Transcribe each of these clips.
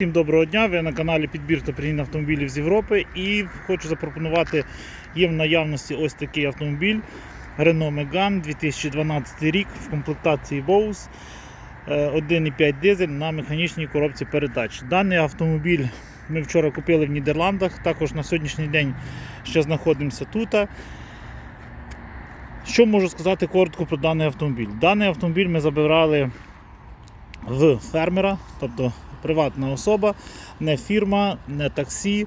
Всім доброго дня! Ви на каналі Підбір та пригін автомобілів з Європи і хочу запропонувати є в наявності ось такий автомобіль Renault Megane 2012 рік в комплектації Bose е, 1,5 дизель на механічній коробці передач. Даний автомобіль ми вчора купили в Нідерландах, також на сьогоднішній день ще знаходимося тут. Що можу сказати коротко про даний автомобіль? Даний автомобіль ми забирали в фермера, тобто приватна особа, не фірма, не таксі.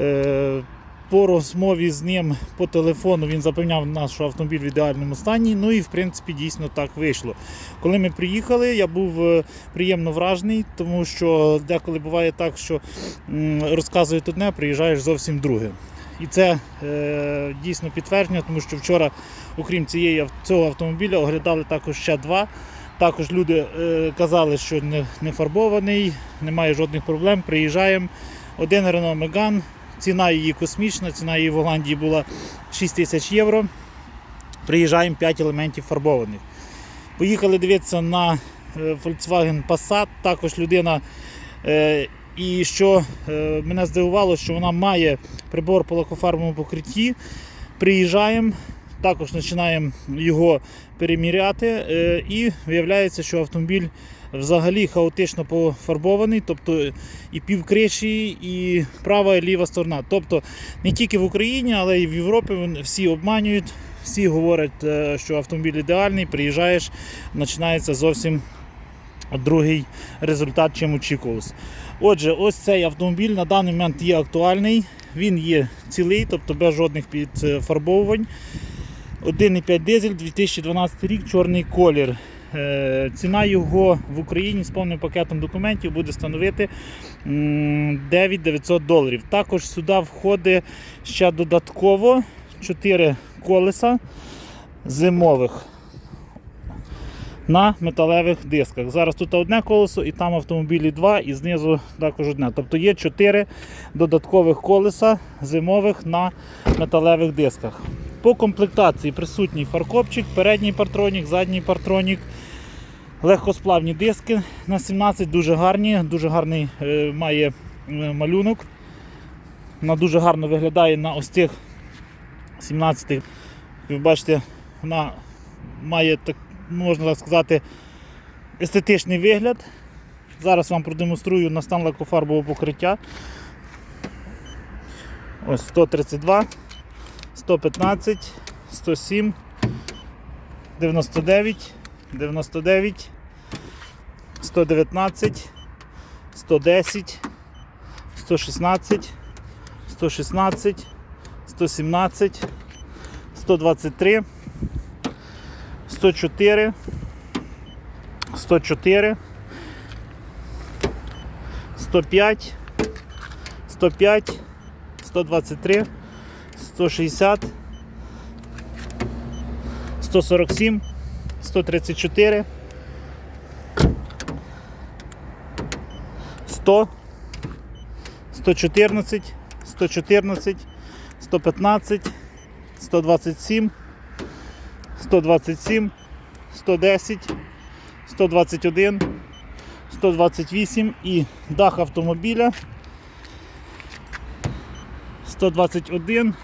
Е, По розмові з ним по телефону він запевняв нас, що автомобіль в ідеальному стані. Ну і в принципі дійсно так вийшло. Коли ми приїхали, я був е, приємно вражений, тому що деколи буває так, що розказують одне, приїжджаєш зовсім друге. І це е, дійсно підтвердження, тому що вчора, окрім цієї, цього автомобіля, оглядали також ще два. Також люди е, казали, що не, фарбований, немає жодних проблем. Приїжджаємо. Один Renault Megane, ціна її космічна, ціна її в Голландії була 6 тисяч євро. Приїжджаємо 5 елементів фарбованих. Поїхали дивитися на е, Volkswagen Passat, також людина. Е, і що мене здивувало, що вона має прибор по лакофарбовому покритті. Приїжджаємо, також починаємо його переміряти, е, і виявляється, що автомобіль взагалі хаотично пофарбований, тобто і півкриші, і права і ліва сторона. Тобто не тільки в Україні, але й в Європі всі обманюють, всі говорять, е, що автомобіль ідеальний, приїжджаєш, починається зовсім другий результат, чим очікувалось. Отже, ось цей автомобіль на даний момент є актуальний, він є цілий, тобто без жодних підфарбовувань. 1,5 дизель 2012 рік, чорний колір. Е, Ціна його в Україні з повним пакетом документів буде становити 9900 доларів. Також сюди входить ще додатково 4 колеса зимових на металевих дисках. Зараз тут одне колесо, і там автомобілі два, і знизу також одне. Тобто є 4 додаткових колеса зимових на металевих дисках. По комплектації присутній фаркопчик, передній партронік, задній партронік, легкосплавні диски на 17, дуже гарні, дуже гарний е, має е, малюнок. Вона дуже гарно виглядає на ось цих 17. Ви бачите, вона має так, можна сказати, естетичний вигляд. Зараз вам продемонструю на стан лакофарбового покриття. Ось 132. 115, 107, 99, 99, 119, 110, 116, 116, 117, 123, 104, 104, 105, 105, 123, 160, 147, 134, 100, 114, 114, 115, 127, 127, 110, 121, 128 і дах автомобіля 121,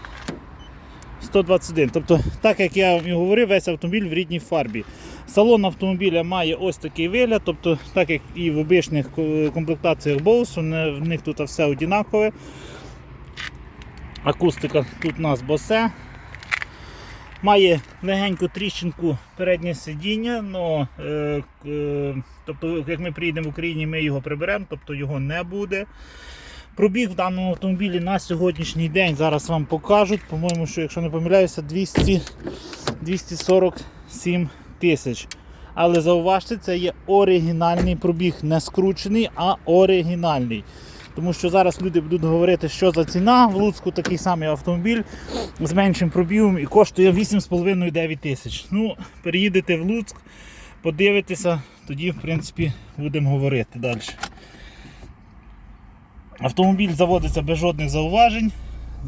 121. Тобто, так як я вам і говорив, весь автомобіль в рідній фарбі. Салон автомобіля має ось такий вигляд, тобто, так як і в обичних комплектаціях не- в них тут все однакове. Акустика тут у нас босе. Має легеньку тріщинку переднє сидіння, но, е, е, тобто, як ми приїдемо в Україні, ми його приберемо, тобто його не буде. Пробіг в даному автомобілі на сьогоднішній день зараз вам покажуть. По-моєму, що якщо не помиляюся, 200, 247 тисяч. Але зауважте, це є оригінальний пробіг, не скручений, а оригінальний. Тому що зараз люди будуть говорити, що за ціна в Луцьку такий самий автомобіль з меншим пробігом і коштує 8,5-9 тисяч. Ну, переїдете в Луцьк, подивитеся, тоді, в принципі, будемо говорити далі. Автомобіль заводиться без жодних зауважень.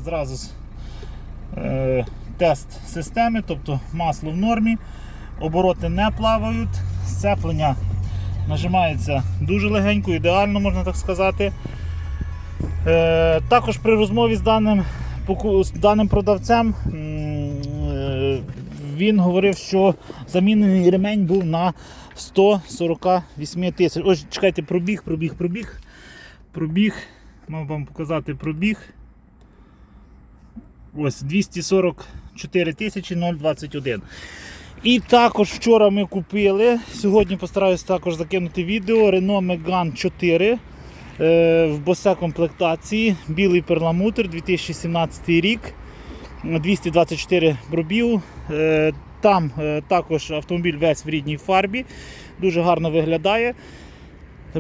Зразу е, тест системи, тобто масло в нормі, обороти не плавають, сцеплення нажимається дуже легенько, ідеально, можна так сказати. Е, також при розмові з даним, з даним продавцем е, він говорив, що замінений ремень був на 148 тисяч. Ось чекайте, пробіг, пробіг, пробіг. Пробіг. Мав вам показати пробіг. Ось 244 тисячі 021. І також вчора ми купили. Сьогодні постараюся також закинути відео Renault Megane 4 е, в босе комплектації. Білий перламутр 2017 рік. 224 пробів. Е, Там е, також автомобіль весь в рідній фарбі. Дуже гарно виглядає.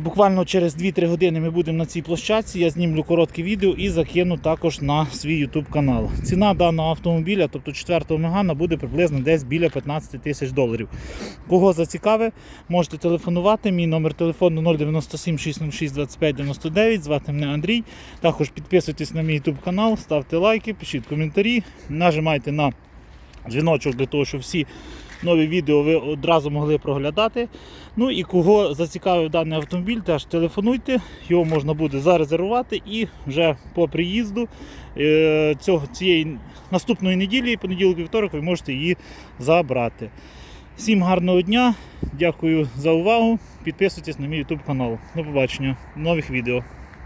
Буквально через 2-3 години ми будемо на цій площадці. Я знімлю коротке відео і закину також на свій YouTube канал. Ціна даного автомобіля, тобто 4-го Мегана, буде приблизно десь біля 15 тисяч доларів. Кого зацікаве, можете телефонувати. Мій номер телефону 097 606 25 99. Звати мене Андрій. Також підписуйтесь на мій YouTube канал, ставте лайки, пишіть коментарі, нажимайте на дзвіночок для того, щоб всі нові відео ви одразу могли проглядати. Ну і кого зацікавив даний автомобіль, теж телефонуйте, його можна буде зарезервувати і вже по приїзду е, цього, цієї наступної неділі, понеділок вівторок, ви можете її забрати. Всім гарного дня, дякую за увагу. Підписуйтесь на мій YouTube канал. До побачення, нових відео.